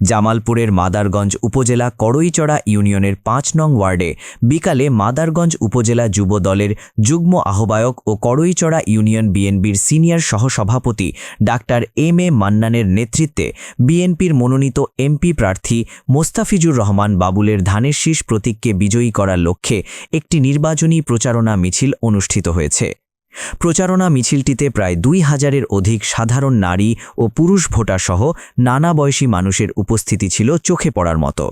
জামালপুরের মাদারগঞ্জ উপজেলা কড়ইচড়া ইউনিয়নের পাঁচ নং ওয়ার্ডে বিকালে মাদারগঞ্জ উপজেলা যুব দলের যুগ্ম আহ্বায়ক ও কড়ইচড়া ইউনিয়ন বিএনপির সিনিয়র সহসভাপতি ডাক্তার এম এ মান্নানের নেতৃত্বে বিএনপির মনোনীত এমপি প্রার্থী মোস্তাফিজুর রহমান বাবুলের ধানের শীষ প্রতীককে বিজয়ী করার লক্ষ্যে একটি নির্বাচনী প্রচারণা মিছিল অনুষ্ঠিত হয়েছে। প্রচারণা মিছিলটিতে প্রায় দুই হাজারের অধিক সাধারণ নারী ও পুরুষ ভোটারসহ নানা বয়সী মানুষের উপস্থিতি ছিল চোখে পড়ার মতো।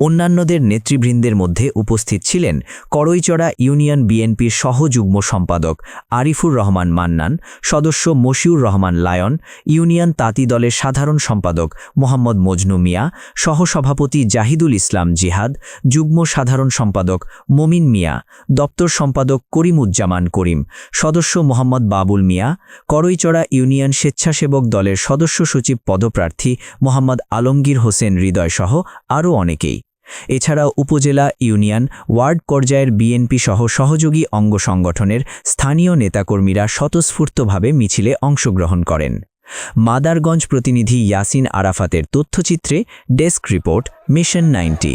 অন্যান্যদের নেতৃবৃন্দের মধ্যে উপস্থিত ছিলেন করইচড়া ইউনিয়ন বিএনপির সহযুগ্ম সম্পাদক আরিফুর রহমান মান্নান, সদস্য মশিউর রহমান লায়ন, ইউনিয়ন তাঁতি দলের সাধারণ সম্পাদক মোহাম্মদ মজনু মিয়া, সহসভাপতি জাহিদুল ইসলাম জিহাদ, যুগ্ম সাধারণ সম্পাদক মমিন মিয়া, দপ্তর সম্পাদক করিমুজ্জামান করিম, সদস্য মোহাম্মদ বাবুল মিয়া, করইচড়া ইউনিয়ন স্বেচ্ছাসেবক দলের সদস্য সচিব পদপ্রার্থী মোহাম্মদ আলমগীর হোসেন হৃদয়সহ আরও অনেকেই এছাড়াও উপজেলা ইউনিয়ন, ওয়ার্ড পর্যায়ের বিএনপি সহ সহযোগী অঙ্গ সংগঠনের স্থানীয় নেতাকর্মীরা স্বতঃস্ফূর্তভাবে মিছিলে অংশগ্রহণ করেন। মাদারগঞ্জ প্রতিনিধি ইয়াসিন আরাফাতের তথ্যচিত্রে desk report, mission ninety.